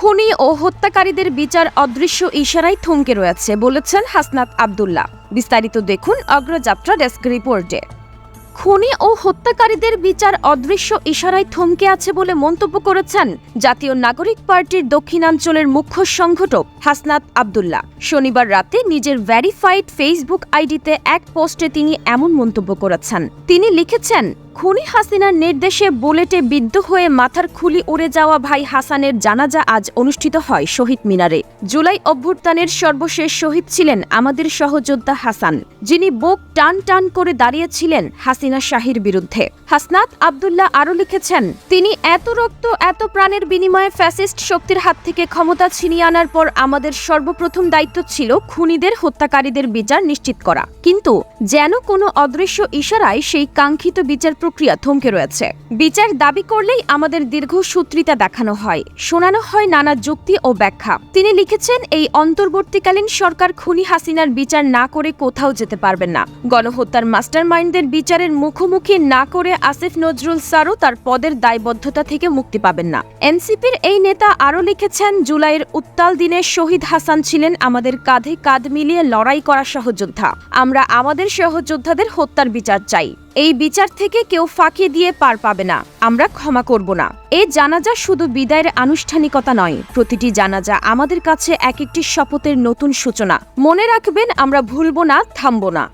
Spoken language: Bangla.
খুনি ও হত্যাকারীদের বিচার অদৃশ্য ইশারায় থমকে রয়েছে, বলেছেন হাসনাত আব্দুল্লাহ। বিস্তারিত দেখুন অগ্রযাত্রা ডেস্ক রিপোর্টে। খুনি ও হত্যাকারীদের বিচার অদৃশ্য ইশারায় থমকে আছে বলে মন্তব্য করেছেন জাতীয় নাগরিক পার্টির দক্ষিণাঞ্চলের মুখ্য সংগঠক হাসনাত আব্দুল্লাহ। শনিবার রাতে নিজের ভ্যারিফাইড ফেসবুক আইডিতে এক পোস্টে তিনি এমন মন্তব্য করেছেন। তিনি লিখেছেন খুনি হাসিনার নির্দেশে বুলেটে বিদ্ধ হয়ে মাথার খুলি উড়ে যাওয়া ভাই হাসানের জানাজা আজ অনুষ্ঠিত হয় শহীদ মিনারে। জুলাই অভ্যুত্থানের সর্বশেষ শহীদ ছিলেন আমাদের সহযোদ্ধা হাসান, যিনি বুক টান টান করে দাঁড়িয়েছিলেন হাসিনা শাহির বিরুদ্ধে। হাসনাত আবদুল্লাহ আরও লিখেছেন, তিনি এত রক্ত, এত প্রাণের বিনিময়ে ফ্যাসিস্ট শক্তির হাত থেকে ক্ষমতা ছিনিয়ে আনার পর আমাদের সর্বপ্রথম দায়িত্ব ছিল খুনিদের হত্যাকারীদের বিচার নিশ্চিত করা। কিন্তু যেন কোনো অদৃশ্য ইশারায় সেই কাঙ্ক্ষিত বিচার প্রক্রিয়া থমকে রয়েছে। বিচার দাবি করলেই আমাদের দীর্ঘ সূত্রিতা দেখানো হয়। শোনানো হয় নানা যুক্তি ও ব্যাখ্যা। তিনি লিখেছেন, এই অন্তর্বর্তীকালীন সরকার খুনি হাসিনার বিচার না করে কোথাও যেতে পারবেন না। গণহত্যার মাস্টারমাইন্ডদের বিচারের মুখোমুখি না করে আসিফ নজরুল স্যারও তার পদের দায়বদ্ধতা থেকে মুক্তি পাবেন না। এনসিপির এই নেতা আরও লিখেছেন, জুলাইয়ের উত্তাল দিনে শহীদ হাসান ছিলেন আমাদের কাঁধে কাঁধ মিলিয়ে লড়াই করা সহযোদ্ধা। আমরা আমাদের সহযোদ্ধাদের হত্যার বিচার চাই। এই বিচার থেকে কেউ ফাঁকি দিয়ে পার পাবে না। আমরা ক্ষমা করব না। এই জানাজা শুধু বিদায়ের আনুষ্ঠানিকতা নয়। প্রতিটি জানাজা আমাদের কাছে এক একটি শপথের নতুন সূচনা। মনে রাখবেন, আমরা ভুলব না, থামব না।